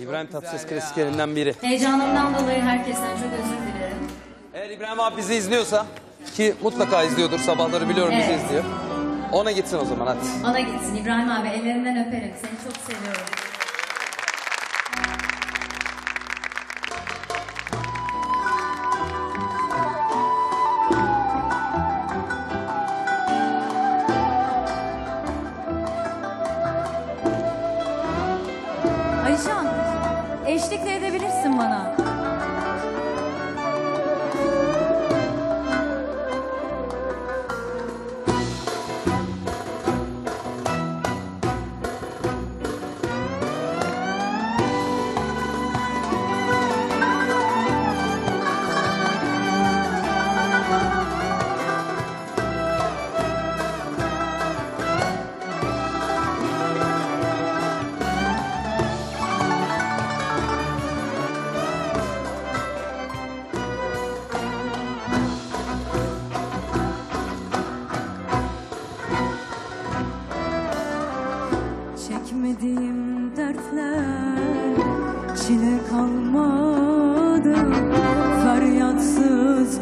İbrahim Tatlıses klasiklerinden biri. Heyecanımdan dolayı herkesten çok özür dilerim. Eğer İbrahim abi bizi izliyorsa ki mutlaka izliyordur sabahları biliyorum bizi Evet. izliyor. Ona gitsin o zaman hadi. Ona gitsin İbrahim abi ellerinden öperim. Seni çok seviyorum.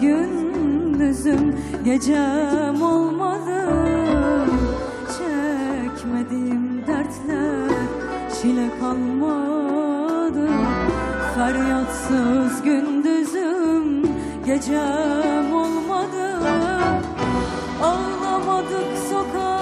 Gündüzüm gecem olmadı. Çekmediğim dertler çile kalmadı. Feryatsız gündüzüm gecem olmadı. Ağlamadık sokak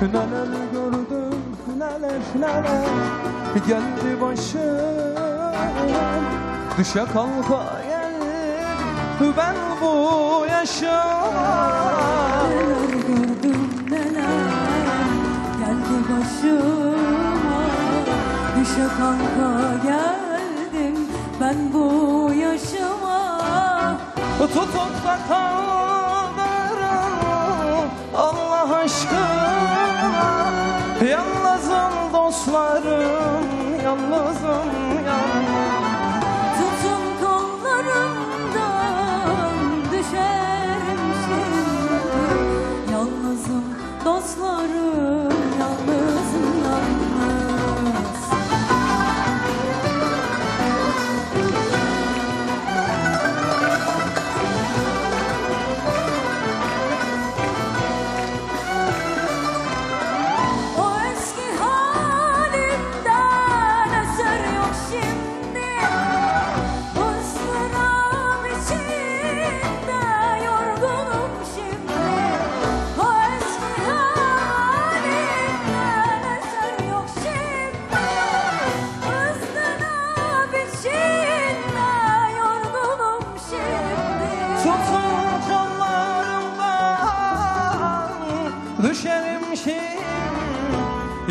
Neler gördüm neler neler geldi başım Düşe kalka geldim ben bu yaşıma Neler gördüm neler geldi başıma Düşe kanka geldim ben bu yaşıma. Tutup da kaldırın Allah aşkına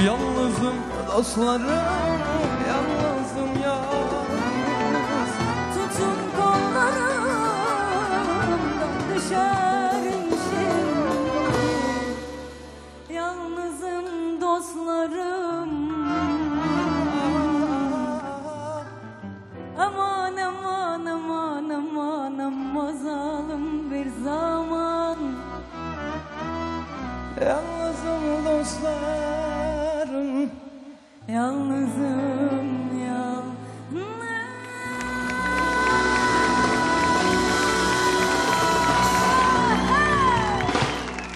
Yalnızım dostlarım Yalnızım yalnız Tutun kollarımdan düşerim şimdi Yalnızım dostlarım Aman aman aman aman aman zalim bir zaman Yalnızım dostlarım Yalnızım